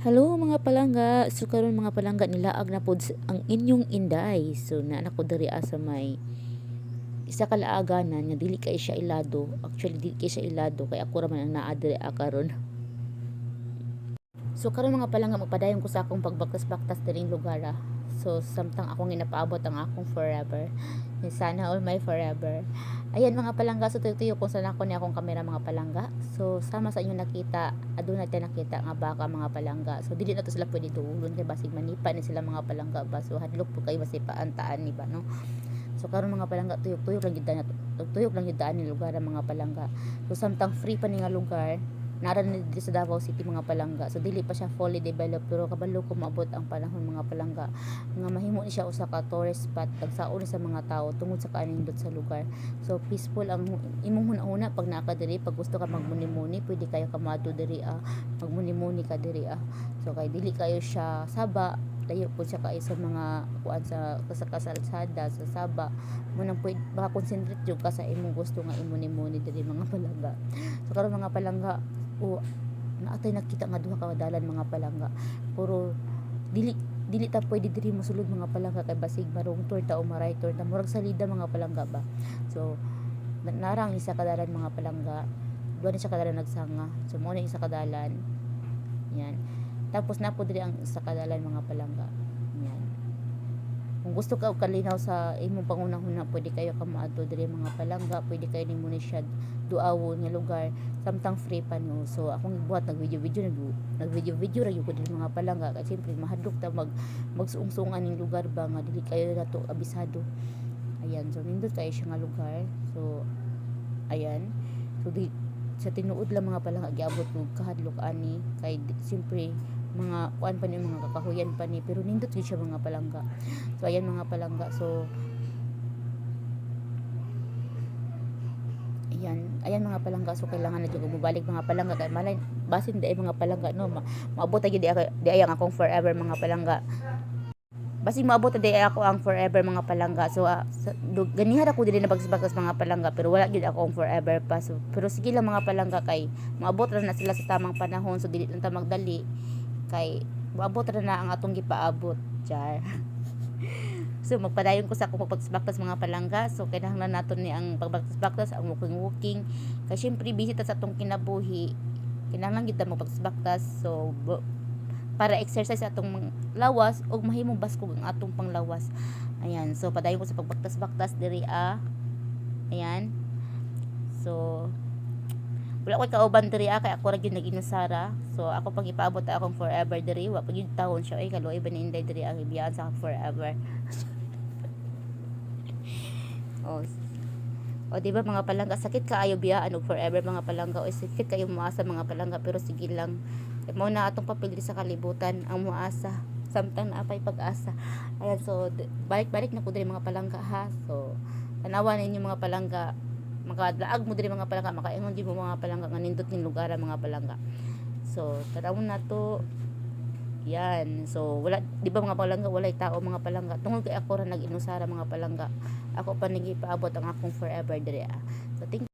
Hello mga palangga. So karon mga palangga nilaag na ang inyong inday. So naa ko diri sa may isa ka laaganan nga dili kay siya ilado. Actually dili kay siya ilado kay ako ra man naa diri karon. So karon mga palangga magpadayon ko sa akong pagbaktas-baktas diring lugar. ah. So samtang akong ginapaabot ang akong forever. Sana all my forever. Ayan mga palangga, so tuyo kung saan ako ni akong kamera mga palangga. So sama sa inyo nakita, aduna natin nakita nga baka mga palangga. So dili na to sila pwede duulon kay basig manipa ni sila mga palangga ba. So hadlok po kay basig paantaan ni ba no. So karon mga palangga tuyok-tuyok lang gid na tuyok lang gid ni lugar ang mga palangga. So samtang free pa ni nga lugar, nara na dito sa Davao City mga palangga. So dili pa siya fully developed pero kabalo ko maabot ang panahon mga palangga nga mahimo ni siya usa ka tourist spot tagsaon sa mga tao tungod sa kaanindot sa lugar. So peaceful ang imong hunahuna pag naa diri pag gusto ka magmuni-muni pwede kayo kamado diri ah magmuni-muni ka diri ah. So kay dili kayo siya saba layo po siya kayo sa mga kuan sa sa kasalsada sa saba mo nang pwede baka concentrate jud ka sa imong gusto nga imuni-muni diri mga palangga. So karon mga palangga o naatay nakita nga duha ka dalan mga palangga. Puro dili dili ta pwede diri mosulod mga palangga kay basig marong tour ta o maray tour murag salida mga palangga ba? So na- narang isa ka dalan mga palangga. Duha na siya kadalan nagsanga. So mo na isa ka dalan. Yan. Tapos napo diri ang isa ka dalan mga palangga. Yan kung gusto ka og kalinaw sa imong pangunahuna pwede kayo ka maadto diri mga palangga pwede kayo nimo ni siya duawon nga lugar. Samtang free pa no so akong buhat nag video video nag nag video video ra ko diri mga palangga. Kay siyempre mahadlok ta mag magsungsungan ning lugar ba nga dili kayo na to abisado. Ayan so nindot kayo siya nga lugar. So ayan. So di sa tinuod lang mga palangga giabot ko kahadlok ani. Kay siyempre mga kuan pa ni mga kakahuyan pa ni pero nindot gyud siya mga palangga so ayan mga palangga so ayan ayan mga palangga so kailangan na jud ko mobalik mga palangga kay malay basin di ay mga palangga no ma maabot gyud di, ay ang akong forever mga palangga Basig maabot na di ay ako ang forever mga palangga. So ah, sa, do, ganihan ako dili na bagsbagas mga palangga pero wala gyud ako ang forever pa. So, pero sige lang mga palangga kay maabot ra na sila sa tamang panahon so dili lang ta magdali kay maabot ra na ang atong gipaabot. Char. so magpadayon ko sa akong pagbaktas mga palangga. So kinahanglan naton ni ang pagbaktas ang walking walking. Kay syempre busy ta sa atong kinabuhi. Kinahanglan gid ta magbaktas. So para exercise atong lawas ug mahimong baskog ang atong panglawas. Ayan. So padayon ko sa pagbaktas-baktas diri ah. Ayan. So wala ko kauban diri ah kay ako ra gyud naginusara. So ako pag ipaabot akong forever diri wa pag gyud tahon siya ay kaloy ba ni inday diri ang ibiyaan sa forever. oh. O di ba mga palangga sakit kaayo biyaan og forever mga palangga o sakit kayo muasa mga palangga pero sige lang. Mao na atong papel sa kalibutan ang muasa samtang naapay pag-asa. Ayan so balik-balik na ko diri mga palangga ha. So tanawan ninyo mga palangga makadlaag mo diri mga palangga makaingon gyud mo mga palangga nga nindot ning lugar mga palangga. So tanawon na to yan. So, wala, di ba mga palangga, walay tao mga palangga. Tungod kay ako ra nag-inusara mga palangga. Ako pa nagipaabot ang akong forever dire. ah. So, thank